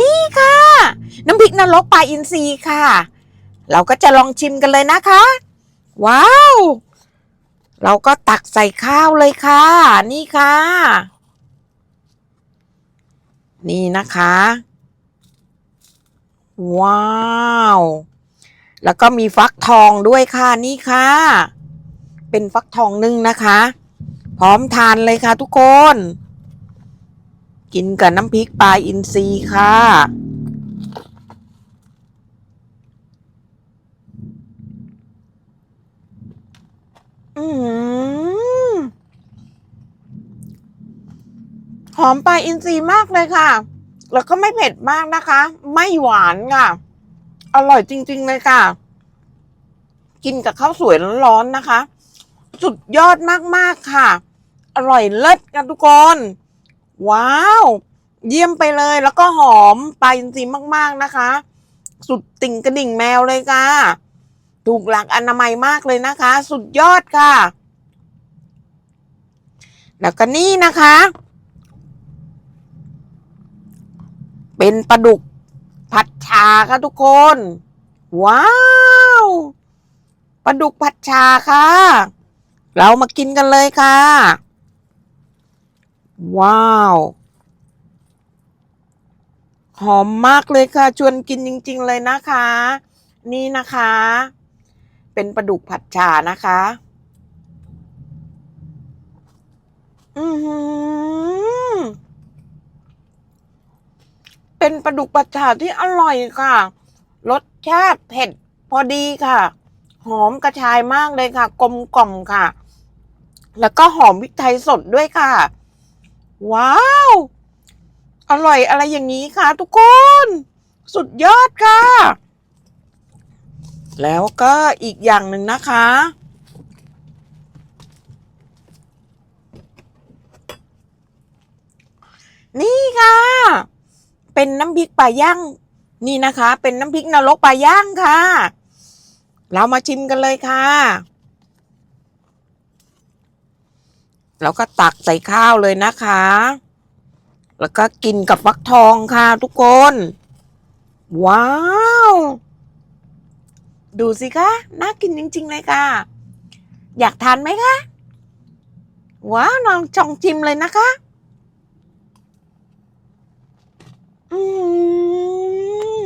นี่ค่ะ น้ำพริกนรกปลาอินทรีค่ะ เราก็จะลองชิมกันเลยนะคะ ว้าว เราก็ตักใส่ข้าวเลยค่ะ นี่ค่ะ นี่นะคะ ว้าว แล้วก็มีฟักทองด้วยค่ะนี่ค่ะ เป็นฟักทองนึ่งนะคะ พร้อมทานเลยค่ะทุกคน กินกับน้ำพริกปลาอินทรีค่ะอืมหอมปลาอินทรีมากเลยค่ะ แล้วก็ไม่เผ็ดมากนะคะ ไม่หวานค่ะ อร่อยจริง ๆ เลยค่ะ กินกับข้าวสวยร้อนๆนะคะ สุดยอดมากๆค่ะ อร่อยเลิศกันทุกคน ว้าว เยี่ยมไปเลย แล้วก็หอมปลาอินทรีมากๆนะคะ สุดติ่งกระดิ่งแมวเลยค่ะ ถูกหลักอนามัยมากเลยนะคะ สุดยอดค่ะ แล้วก็นี่นะคะ เป็นปลาดุกผัดชาค่ะทุกคน ว้าวปลาดุกผัดชาค่ะ เรามากินกันเลยค่ะ ว้าว หอมมากเลยค่ะ ชวนกินจริง ๆ เลยนะคะ นี่นะคะ เป็นปลาดุกผัดชานะคะ อือหือ เป็นปลาดุกผัดชาที่อร่อยค่ะ รสชาติเผ็ดพอดีค่ะ หอมกระชายมากเลยค่ะ กลมกล่อมค่ะ แล้วก็หอมพริกไทยสดด้วยค่ะ ว้าว อร่อยอะไรอย่างนี้ค่ะทุกคน สุดยอดค่ะ แล้วก็อีกอย่างหนึ่งนะคะ นี่ค่ะ เป็นน้ำพริกปลาย่าง นี่นะคะ เป็นน้ำพริกนรกปลาย่างค่ะ เรามาชิมกันเลยค่ะ แล้วก็ตักใส่ข้าวเลยนะคะ แล้วก็กินกับฟักทองค่ะทุกคน ว้าว ดูสิคะ น่ากินจริง ๆ เลยค่ะ อยากทานไหมคะ ว้าวลองจองชิมเลยนะคะ อืม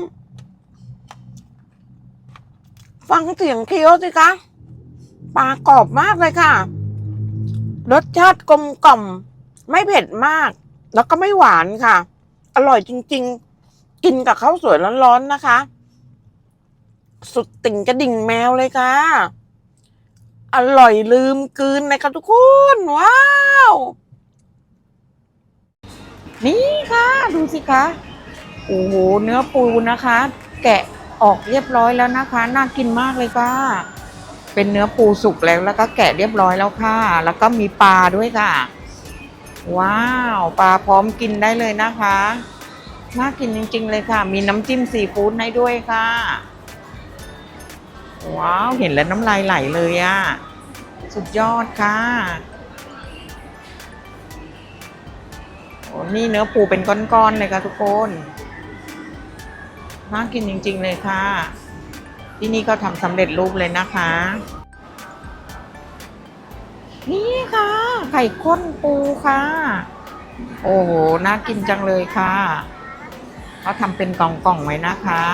ฟังเสียงเคี้ยวสิคะ ปลากรอบมากเลยค่ะ รสชาติกลมกล่อม ไม่เผ็ดมาก แล้วก็ไม่หวานค่ะ อร่อยจริง ๆ กินกับข้าวสวยร้อนๆนะคะ สุดติ่งกระดิ่งแมวเลยค่ะ อร่อยลืมกืนเลยค่ะทุกคน ว้าว นี่ค่ะ ดูสิคะโอ้โหเนื้อปูนะคะ แกะออกเรียบร้อยแล้วนะคะ น่ากินมากเลยค่ะ เป็นเนื้อปูสุกแล้วแล้วก็แกะเรียบร้อยแล้วค่ะ แล้วก็มีปลาด้วยค่ะ ว้าวปลาพร้อมกินได้เลยนะคะน่ากินจริง ๆ เลยค่ะ มีน้ำจิ้มซีฟู้ดให้ด้วยค่ะ ว้าวเห็นแล้วน้ำลายไหลเลยอะสุดยอดค่ะโอ้นี่เนื้อปูเป็นก้อนๆเลยค่ะทุกคนน่ากินจริง ๆ เลยค่ะ ที่นี่ก็ทำสำเร็จรูปเลยนะคะ นี่ค่ะ ไข่ข้นปูค่ะ โอ้โห น่ากินจังเลยค่ะเขาทำเป็นกล่องๆไว้นะคะ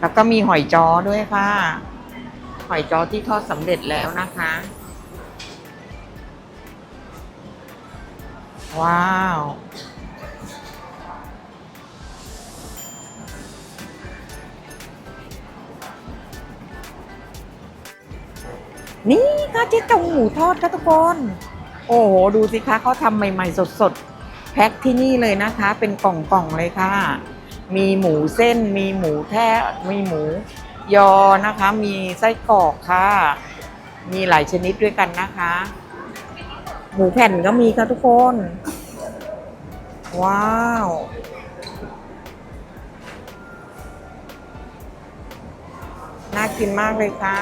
แล้วก็มีหอยจอด้วยค่ะ หอยจอที่ทอดสำเร็จแล้วนะคะ ว้าว นี่ค่ะเจ๊จงหมูทอดค่ะทุกคน โอ้โห ดูสิคะเขาทำใหม่ๆ สดๆ แพ็คที่นี่เลยนะคะ เป็นกล่องๆเลยค่ะ มีหมูเส้น มีหมูแท้มีหมูยอนะคะ มีไส้กรอกค่ะ มีหลายชนิดด้วยกันนะคะ หมูแผ่นก็มีค่ะทุกคน ว้าวน่ากินมากเลยค่ะ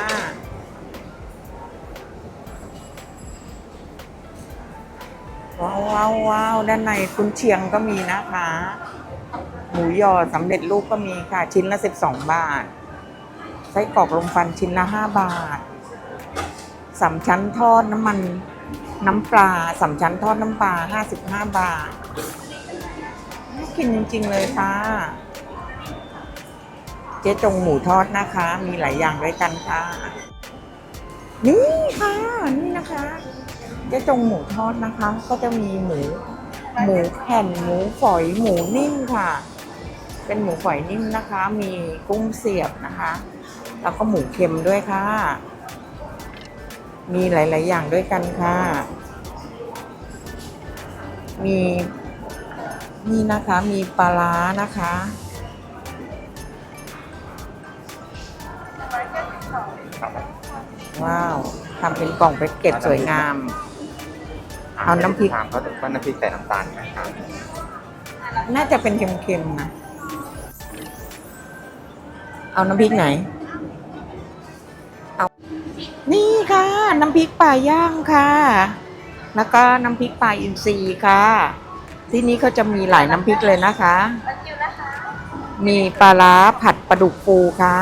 ว้าวว้าววาวด้านในคุณเชียงก็มีนะคะ หมูยอสำเร็จรูปก็มีค่ะ ชิ้นละสิบสองบาท ไส้กรอกลมฟันชิ้นละห้าบาทสามชั้นทอดน้ำมันน้ำปลาสามชั้นทอดน้ำปลาห้าสิบห้าบาทน่ากินจริง ๆ เลยค่ะ เจ๊จงหมูทอดนะคะ มีหลายอย่างด้วยกันค่ะ นี่ค่ะ นี่นะคะ เจ๊จงหมูทอดนะคะ ก็จะมีหมู หมูแผ่นหมูฝอยหมูนิ่มค่ะ เป็นหมูฝอยนิ่มนะคะ มีกุ้งเสียบนะคะ แล้วก็หมูเค็มด้วยค่ะ มีหลาย ๆ อย่างด้วยกันค่ะ มีนี่นะคะมีปลาร้านะคะ ว้าวทำเป็นกล่องแพ็กเกจสวยงาม เอาน้ำพริก ถามเขาว่าน้ำพริกใส่น้ำตาลไหมครับน่าจะเป็นเค็มๆนะ เอาน้ำพริกไหน เอา นี่ค่ะ น้ำพริกปลาย่างค่ะ แล้วก็น้ำพริกปลาอินทรีค่ะ ที่นี้เขาจะมีหลายน้ำพริกเลยนะคะ มีปลาร้าผัดปลาดุกฟูค่ะ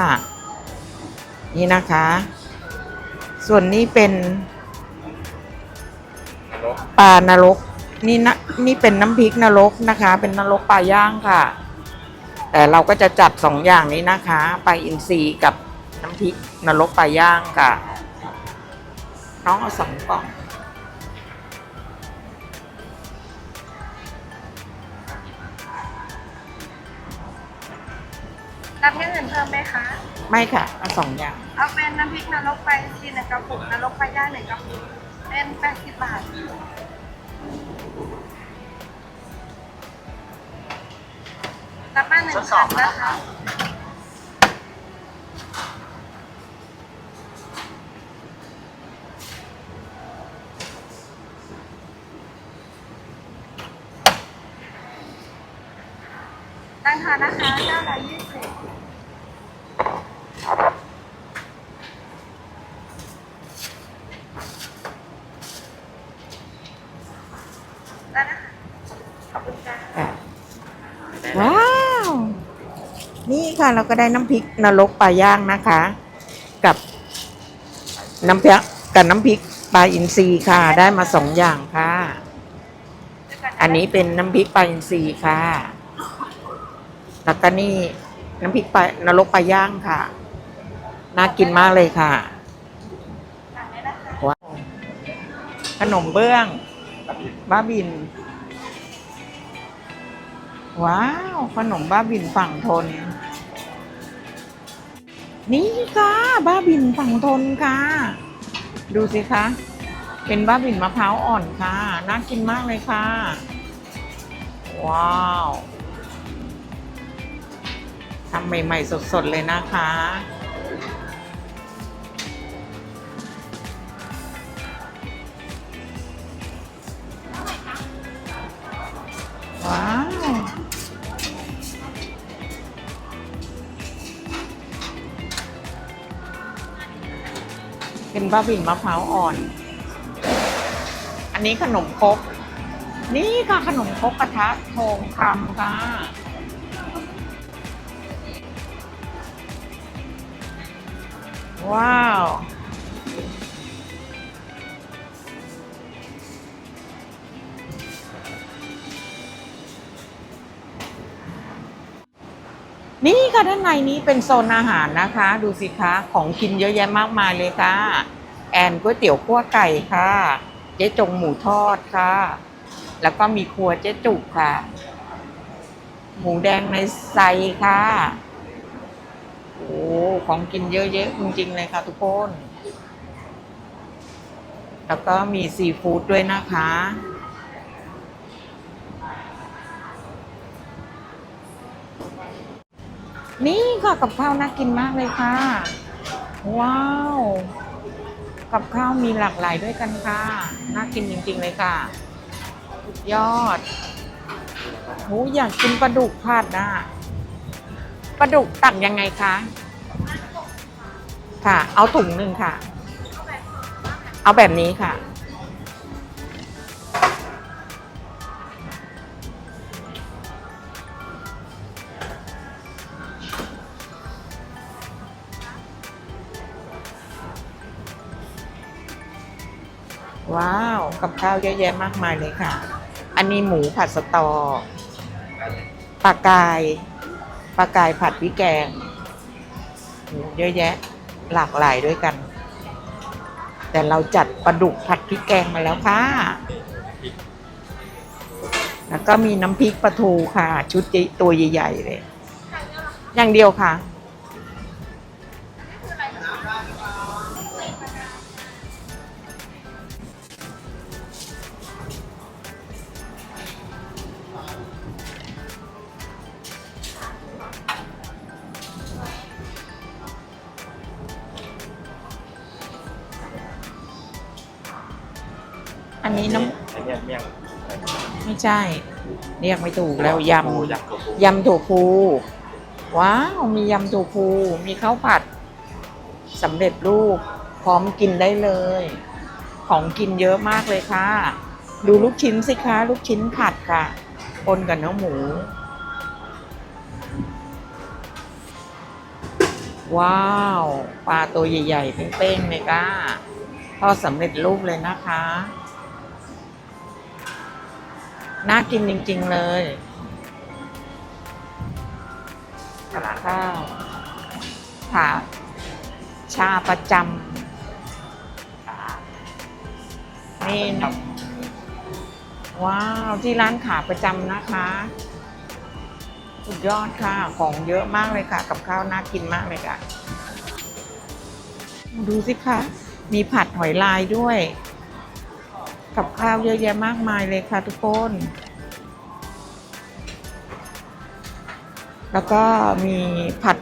นี่นะคะ ส่วนนี้เป็นนรก ปลานรกนี่นะนี่เป็นน้ำพริกนรกนะคะ เป็นนรกปลาย่างค่ะ แต่เราก็จะจัดสองอย่างนี้นะคะปลาอินทรีกับน้ำพริกนรกปลาย่างค่ะ น้องเอาสองกล่องรับอย่างอื่นเพิ่มไหมคะ ไม่ค่ะ เอาสองอย่าง เอาเป็นน้ำพริกนรกไปซีหนึ่งกระปุกนรกไปย่างหนึ่งกระปุก เป็นแปดสิบบาท รับมาหนึ่งคันนะคะ ตั้งทานนะคะเก้าร้อยยี่สิบ ได้นะคะขอบคุณค่ะ ค่ะว้าว นี่ ค่ะเราก็ได้น้ำพริกนรกปลาย่างนะคะ กับน้ำพริกกับน้ำพริกปลาอินทรีค่ะ ได้มาสองอย่างค่ะ อันนี้เป็นน้ำพริกปลาอินทรีค่ะ แล้วก็นี่น้ำพริกปลานรกปลาย่างค่ะ น่ากินมากเลยค่ะว้าวขนมเบื้องบ้าบิน ว้าว ขนมบ้าบินฝั่งทน นี่ค่ะ บ้าบินฝั่งทนค่ะ ดูสิคะ เป็นบ้าบินมะพร้าวอ่อนค่ะ น่ากินมากเลยค่ะ ว้าวทำใหม่ ๆ สด ๆ เลยนะคะว้าว เป็นบ้าบินมะพร้าวอ่อน อันนี้ขนมครกนี่ค่ะขนมครกกระทะทองคำค่ะว้าว นี่ค่ะด้านในนี้เป็นโซนอาหารนะคะ ดูสิคะของกินเยอะแยะมากมายเลยค่ะ แอนก๋วยเตี๋ยวคั่วไก่ค่ะ เจ๊จงหมูทอดค่ะ แล้วก็มีครัวเจ๊จุกค่ะ หมูแดงในไซค่ะโอ้ของกินเยอะแยะจริงๆเลยค่ะทุกคน แล้วก็มีซีฟู้ดด้วยนะคะ นี่ค่ะกับข้าวน่ากินมากเลยค่ะ ว้าว กับข้าวมีหลากหลายด้วยกันค่ะ น่ากินจริงๆเลยค่ะ สุดยอดโหอยากกินปลาดุกผัดนะปลาดุกตักยังไงคะค่ะ เอาถุงหนึ่งค่ะ เอาแบบนี้ค่ะ กับข้าวเยอะแยะมากมายเลยค่ะ อันนี้หมูผัดสตอปลากายปลากายผัดพริกแกงโอ้เยอะแยะหลากหลายด้วยกัน แต่เราจัดปลาดุกผัดพริกแกงมาแล้วค่ะ แล้วก็มีน้ำพริกปลาทูค่ะ ชุดตัวใหญ่ๆเลย อย่างเดียวค่ะ ใช่ เรียกไม่ถูกแล้วยปูำยำตัวปูยำถั่วพูว้าวมียำถั่วพูมีข้าวผัดสำเร็จรูป พร้อมกินได้เลย ของกินเยอะมากเลยค่ะ ดูลูกชิ้นสิคะลูกชิ้นผัดค่ะปนกับเนื้อหมู ว้าวปลาตัวใหญ่ๆเป้งๆเลยค่ะทอดสำเร็จรูปเลยนะคะ น่ากินจริง ๆ เลยกับข้าวค่ะชาประจำค่ะนี่นะว้าว ที่ร้านขาประจำนะคะ สุดยอดค่ะ ของเยอะมากเลยค่ะ กับข้าวน่ากินมากเลยค่ะ ดูสิคะ มีผัดหอยลายด้วย กับข้าวเยอะแยะมากมายเลยค่ะทุกคน แล้วก็มีผัด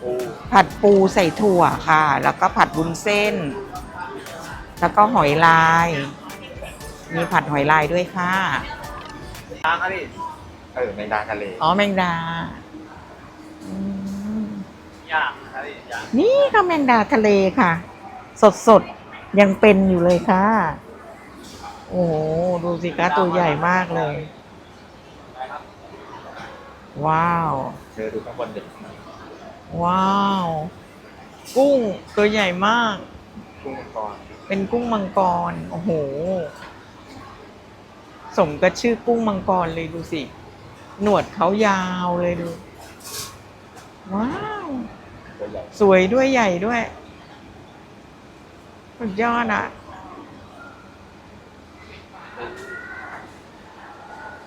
ปูผัดปูใส่ถั่วค่ะ แล้วก็ผัดบุญเส้น แล้วก็หอยลาย มีผัดหอยลายด้วยค่ะตาครับพี่เออแมงดาทะเลอ๋อแมงดาอืมย่างครับพี่ย่างนี่ค่ะแมงดาทะเลค่ะ สดสดๆ ยังเป็นอยู่เลยค่ะ โอ้โห ดูสิคะตัวใหญ่มากเลย ว้าว เธอดูข้างบนเด็กว้าว กุ้งตัวใหญ่มาก กุ้งมังกรเป็นกุ้งมังกร โอ้โห สมกับชื่อกุ้งมังกรเลยดูสิ หนวดเขายาวเลยดู ว้าว ตัวใหญ่ สวยด้วยใหญ่ด้วย สุดยอดอะ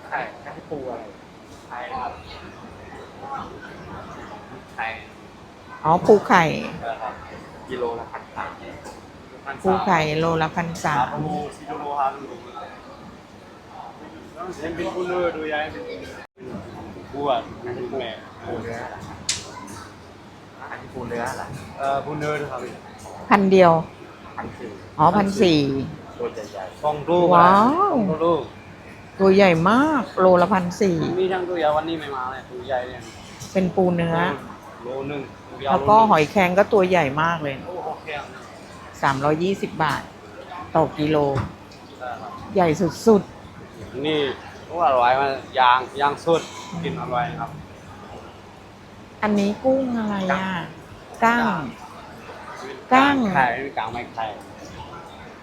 ไข่ไข่ปูอะไรไข่ครับไข่อ๋อปูไข่ครับกิโลละพันสามปูไข่โลละพันสามกิโลฮันเอ็มเป็นปูเนื้อดูยัยปูอะอันนี้ปูปูเนื้ออันนี้ปูเนื้อเหรอ เอ่อปูเนื้อครับพันเดียว พันสี่อ๋อพันสี่ตัวใหญ่ๆฟองลูกว้าวฟองลูกตัวใหญ่มากโลละพันสี่มีทั้งตัวใหญ่วันนี้ไม่มาเลยตัวใหญ่เนี่ยเป็นปูเนื้อ โลหนึ่งตัวยาวแล้วก็หอยแครงก็ตัวใหญ่มากเลย โอ้โหแข็งสามร้อยี่สิบบาท ต่อกิโลใช่ครับใหญ่สุดนี่โอ้อร่อยมันยางยางสุดกินอร่อยครับ ๆ อันนี้กุ้งอะไรอะ กั้ง กั้งไข่ไม่กลางไม่ไข่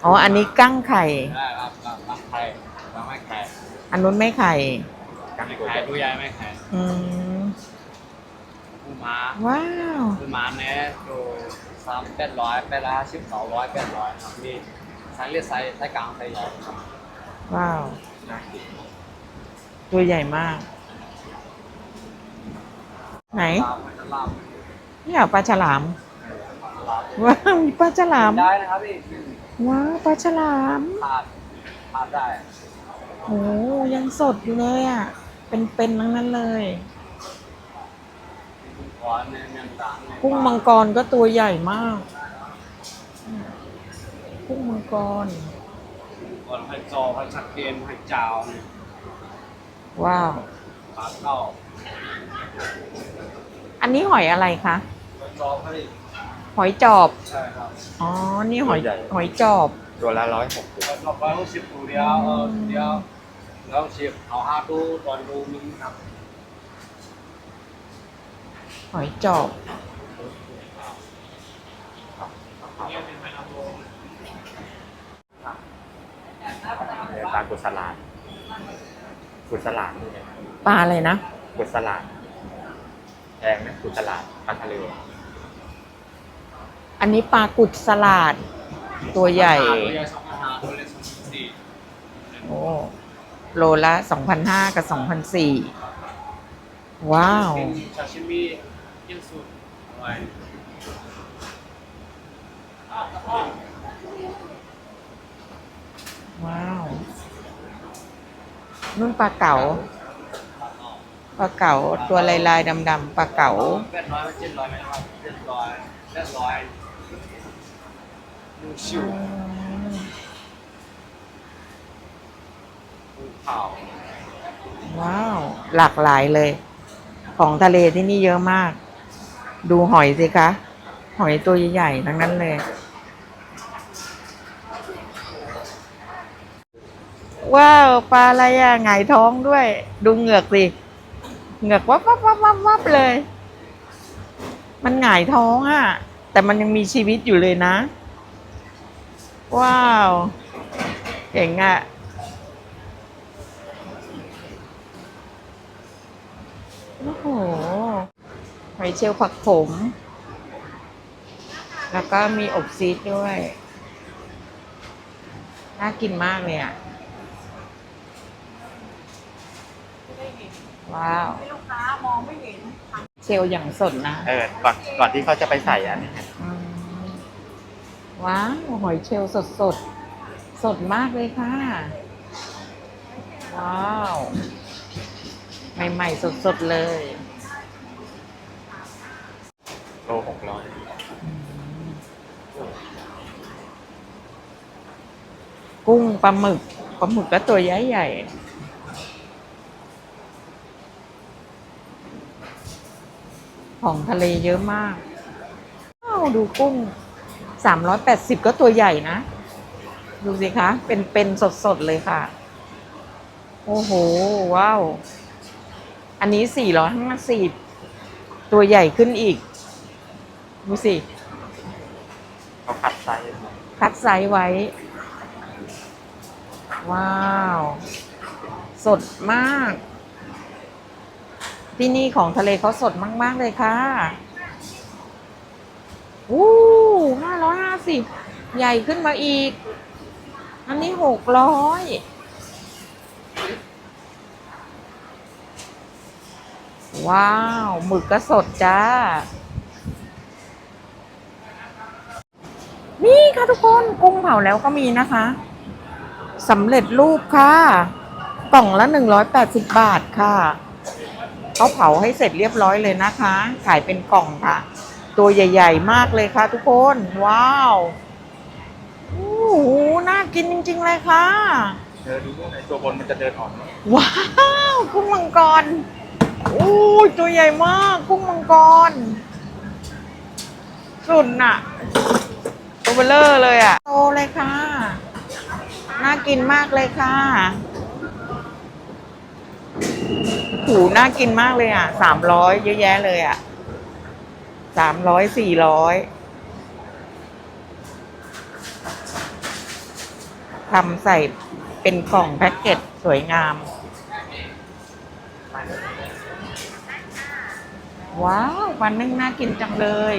อ๋ออันนี้กั้งไข่ได้ครับกลางไม่ไข่กลางไม่ไข่อันนู้นไม่ไข่กันไม่ตัวไข่ใหญ่ตัวใหญ่ไม่ไข่อืมปูม้าว้าวปูม้าเนี่ยตัวสามแปดร้อยแปดร้อยห้าสิบสองร้อยแปดร้อยครับมีไซส์เล็กไซส์ไซส์กลางไซส์ใหญ่ครับว้าวน่ากินตัวใหญ่มาก ไหนลาบมันจะลาบนี่เหรอปลาฉลามลาบ ว้าวมีปลาฉลาม ได้นะครับพี่ว้าวปลาฉลามทานทานได้โอ้ยังสดอยู่เลยอะ เป็นๆทั้งนั้นเลยหวานเนี่ยเมียงดางเนี่ยกุ้งมังกรก็ตัวใหญ่มากกุ้งมังกรก่อนให้จอให้ชัดเจนให้จาวเนี่ยว้าวปลาเข้าอันนี้หอยอะไรคะให้จอให้ หอยจอบ ใช่ครับอ๋อ นี่หอยหอยจอบ ตัวละร้อยหกสิบให้จอบร้อยหกสิบตัวเดียวเออตัวเดียวแล้วสิบเอาห้าตู้ตอนดูนึงครับหอยจอบ เนี่ยเป็นไม้น้ำโลเนื้อปลากุสลาดกุสลาดนี่ไงปลาอะไรนะ กุสลาดแพงนะกุสลาดปลาทะเล อันนี้ปลากุดสลัดตัวใหญ่ตัวใหญ่สองพันห้าสองพันสี่โอ้โลละสองพันห้ากับสองพันสี่ว้าวเป็นซาชิมิยิ่งสุดว้าวนุ่นปลาเก๋าปลาเก๋าตัวลายลายๆดำๆปลาเก๋าแปดร้อยเจ็ดร้อยไหมครับเจ็ดร้อยแปดร้อย หมูชิวหมูเผาว้าว หลากหลายเลย ของทะเลที่นี่เยอะมาก ดูหอยสิคะ หอยตัวใหญ่ๆทั้งนั้นเลย ว้าว ปลาอะไรอะหงายท้องด้วย ดูเหงือกสิ เหงือกวับวับวับวับวับเลย มันหงายท้องอะแต่มันยังมีชีวิตอยู่เลยนะ ว้าว เก่งอะโอ้โหหอยเชลล์ผักผมแล้วก็มีอบซีดด้วย น่ากินมากเลยอะ ว้าว ลูกค้ามองไม่เห็น เชลล์อย่างสดนะ เออก่อนก่อนที่เขาจะไปใส่อันนี้อืม ว้าวหอยเชลล์สดสดสดมากเลยค่ะ ว้าว ใหม่ ๆ สด ๆ เลยโลหกร้อยกุ้งปลาหมึกปลาหมึกก็ตัวใหญ่ๆของทะเลเยอะมากว้าวดูกุ้ง สามร้อยแปดสิบก็ตัวใหญ่นะ ดูสิคะ เป็นเป็นสดสดๆเลยค่ะ โอ้โห ว้าว อันนี้สี่ร้อยห้าสิบตัวใหญ่ขึ้นอีก ดูสิเขาคัดไซส์คัดไซส์ไว้ ว้าว สดมาก ที่นี่ของทะเลเขาสดมาก ๆ เลยค่ะ วู้ห้าร้อยห้าสิบใหญ่ขึ้นมาอีก อันนี้หกร้อยว้าวหมึกก็สดจ้า นี่ค่ะทุกคนกุ้งเผาแล้วก็มีนะคะสำเร็จรูปค่ะ กล่องละหนึ่งร้อยแปดสิบบาทค่ะเขาเผาให้เสร็จเรียบร้อยเลยนะคะ ขายเป็นกล่องค่ะ ตัวใหญ่ ๆ มากเลยค่ะทุกคน ว้าวโอ้โหน่ากินจริง ๆ เลยค่ะเธอดูพวกไหนตัวบนมันจะเดินออกไหมว้าวกุ้งมังกรโอ้ยตัวใหญ่มากกุ้งมังกร สุดน่ะตัวเบลเลอร์เลยอะโตเลยค่ะ น่ากินมากเลยค่ะหูน่ากินมากเลยอะสามร้อยเยอะแยะเลยอะ สามร้อยสี่ร้อยทำใส่เป็นกล่องแพ็กเกจสวยงาม ว้าววันนึงน่ากินจังเลย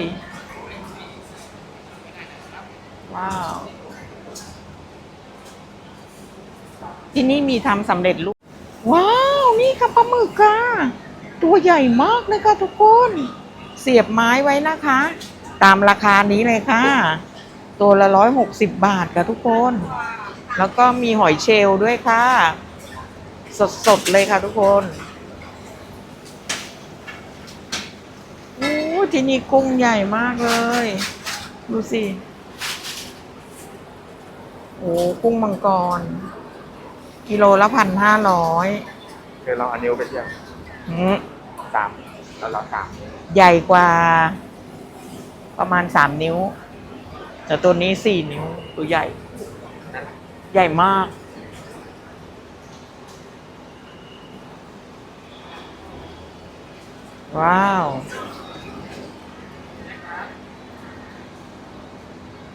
ว้าว ที่นี่มีทำสำเร็จรูป ว้าว นี่ค่ะปลาหมึกค่ะ ตัวใหญ่มากเลยค่ะทุกคน เสียบไม้ไว้นะคะ ตามราคานี้เลยค่ะ ตัวละร้อยหกสิบบาทค่ะทุกคน แล้วก็มีหอยเชลล์ด้วยค่ะ สดๆเลยค่ะทุกคนโอ้ที่นี่กุ้งใหญ่มากเลย ดูสิโอ้กุ้งมังกร กิโลละพันห้าร้อยเธอลองเอานิ้วไปเทียบสาม แล้วเราสามใหญ่กว่าประมาณสามนิ้ว แต่ตัวนี้สี่นิ้วตัวใหญ่ใหญ่มาก ว้าว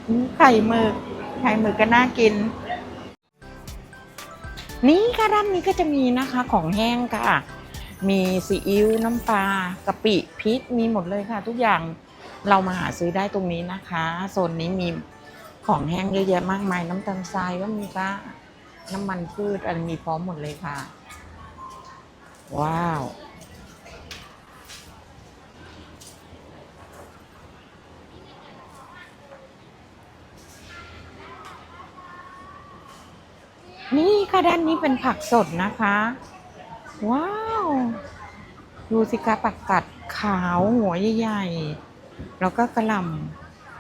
อืมไข่หมึกไข่หมึกก็น่ากิน นี่ค่ะด้านนี้ก็จะมีนะคะของแห้งค่ะ มีซีอิ๊วน้ำปลากะปิพริกมีหมดเลยค่ะ ทุกอย่างเรามาหาซื้อได้ตรงนี้นะคะโซนนี้มีของแห้งเยอะแยะมากมาย น้ำตาลทรายก็มีค่ะน้ำมันพืชอะไรมีพร้อมหมดเลยค่ะ ว้าวนี่ค่ะด้านนี้เป็นผักสดนะคะ ว้าว ดูสิคะผักกัดขาวหัวใหญ่ๆ แล้วก็กระหล่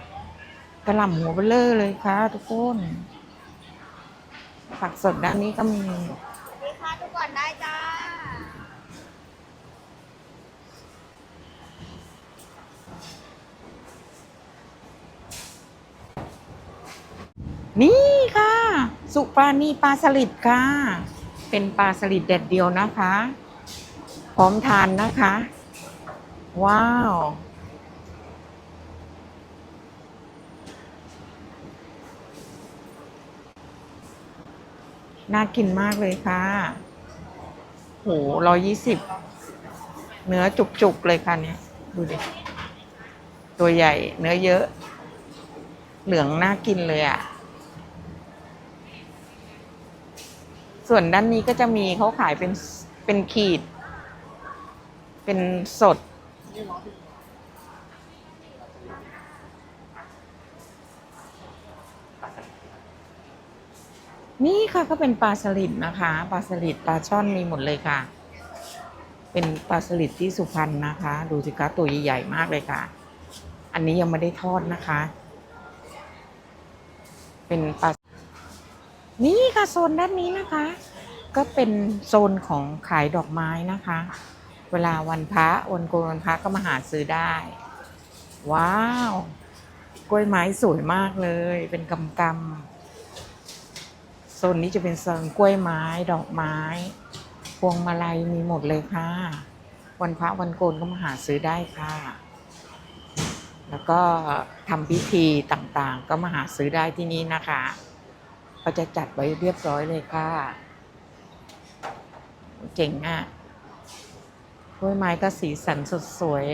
ำกระหล่ำหัวเบลเลอร์เลยค่ะทุกคนผักสดด้านนี้ก็มีลูกค้าทุกคนได้จ้านี่ค่ะ สุปลานีปลาสลิดค่ะ เป็นปลาสลิดแดดเดียวนะคะ ร้อมทานนะคะ ว้าว น่ากินมากเลยค่ะ โหร้อยยี่สิบ เนื้อจุกๆเลยค่ะเนี่ย ดูดิ ตัวใหญ่ เนื้อเยอะ เหลืองน่ากินเลยอะ่ะส่วนด้านนี้ก็จะมีเขาขายเป็นเป็นขีด เป็นสด นี่ค่ะก็เป็นปลาสลิดนะคะ ปลาสลิดปลาช่อนมีหมดเลยค่ะ เป็นปลาสลิดที่สุพรรณนะคะ ดูสิคะตัวใหญ่ๆมากเลยค่ะ อันนี้ยังไม่ได้ทอดนะคะ เป็นปลานี่ค่ะโซนด้านนี้นะคะ ก็เป็นโซนของขายดอกไม้นะคะ เวลาวันพระวันโกนวันพระก็มาหาซื้อได้ ว้าว กล้วยไม้สวยมากเลย เป็นกำกำโซนนี้จะเป็นโซนกล้วยไม้ดอกไม้ พวงมาลัยมีหมดเลยค่ะ วันพระวันโกนก็มาหาซื้อได้ค่ะ แล้วก็ทำพิธีต่างๆ ก็มาหาซื้อได้ที่นี่นะคะเขาจะจัดไว้เรียบร้อยเลยค่ะ เจ๋งอะ กล้วยไม้ก็สีสันสดสวย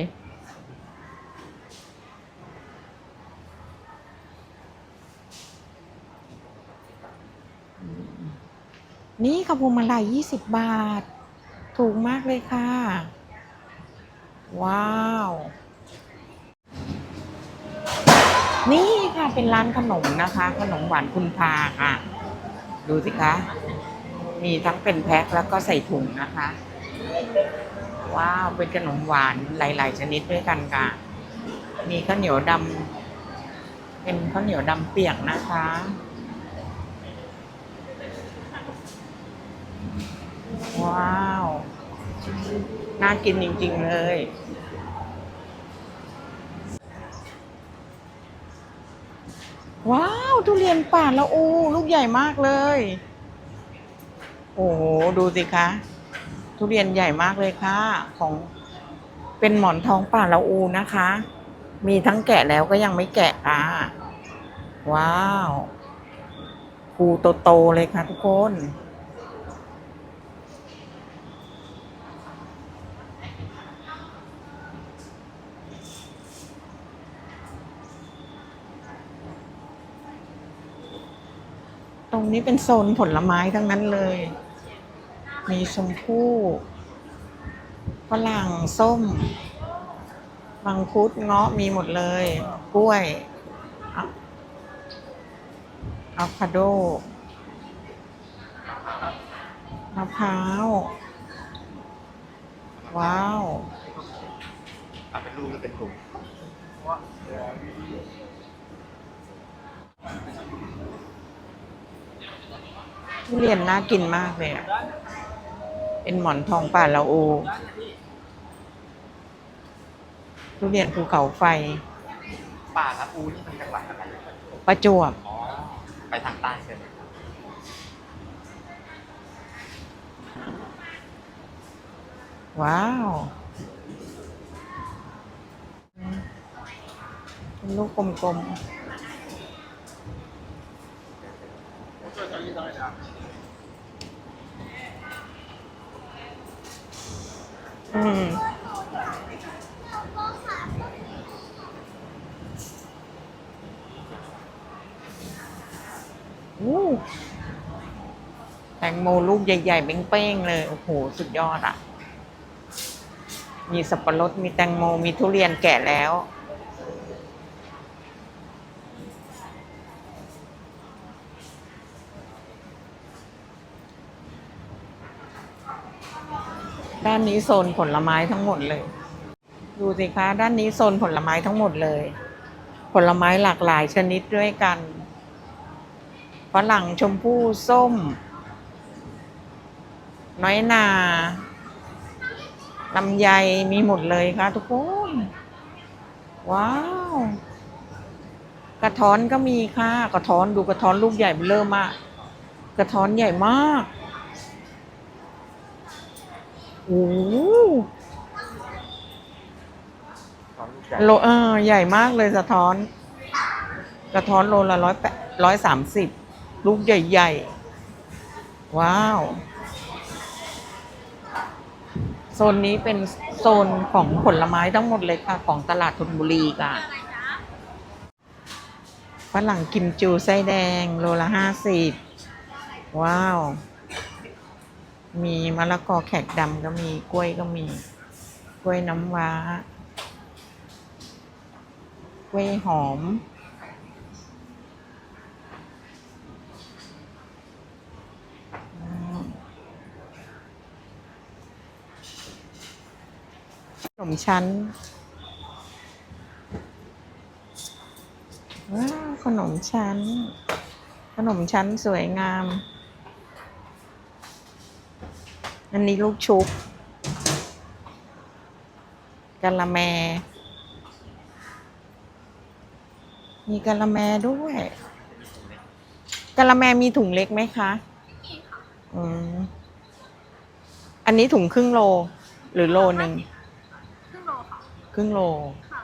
นี่ค่ะพวงมาลัยยี่สิบบาท ถูกมากเลยค่ะ ว้าว นี่ค่ะเป็นร้านขนมนะคะ ขนมหวานคุณพาค่ะ ดูสิคะ มีทั้งเป็นแพ็คแล้วก็ใส่ถุงนะคะ ว้าวเป็นขนมหวานหลาย ๆ ชนิดด้วยกันค่ะ มีข้าวเหนียวดำเป็นข้าวเหนียวดำเปียกนะคะ ว้าว น่ากินจริง ๆ เลยว้าวทุเรียนป่านละอู ลูกใหญ่มากเลย โอ้โห ดูสิคะ ทุเรียนใหญ่มากเลยค่ะของเป็นหมอนทองป่าละอูนะคะ มีทั้งแกะแล้วก็ยังไม่แกะค่ะว้าวภูโตๆเลยค่ะทุกคน ตรงนี้เป็นโซนผลไม้ทั้งนั้นเลย มีชมพู่ฝรั่งส้มมังคุดเงาะมีหมดเลย กล้วยอะอะคาโดมะพร้าว ว้าวอะเป็นลูกหรือเป็นกลุ่มทุเรียนน่ากินมากเลยอะ เป็นหมอนทองป่าละโอทุเรียนภูเขาไฟ ป่าละอูนี่เป็นจังหวัดอะไรประจวบ อ๋อ ไปทางใต้ใช่ไหมว้าวเป็นลูกกลมๆ อืมอู้แตงโมลูกใหญ่ๆเป้งๆเลย โอ้โห สุดยอดอะ มีสับปะรด มีแตงโม มีทุเรียนแก่แล้วานนี้โซนผลไม้ทั้งหมดเลย ดูสิคะด้านนี้โซนผลไม้ทั้งหมดเลย ผลไม้หลากหลายชนิดด้วยกันฝรั่งชมพู่ส้ม น้อยนาลำไยมีหมดเลยค่ะทุกคนว้าว กระท้อนก็มีค่ะ กระท้อนดูกระท้อนลูกใหญ่เริ่มมาก กระท้อนใหญ่มาก โอ้โหโลเออใหญ่มากเลยสะท้อนกระท้อนโลละร้อยแปดร้อยสามสิบลูกใหญ่ๆ ว้าว โซนนี้เป็นโซนของผลไม้ทั้งหมดเลยค่ะ ของตลาดธนบุรีค่ะฝรั่งกิมจูไส้แดง โลละห้าสิบว้าว มีมะละกอแขกดำก็มีกล้วยก็มี กล้วยน้ำว้า กล้วยหอม ขนมชั้น ว้าว ขนมชั้น ขนมชั้นสวยงาม อันนี้ลูกชุบกะละแม มีกะละแมด้วยกะละแมมีถุงเล็กไหมคะอืมอันนี้ถุงครึ่งโล หรือโลหนึ่งครึ่งโลค่ะครึ่งโลค่ะ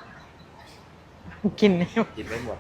กินไม่กินไม่หมด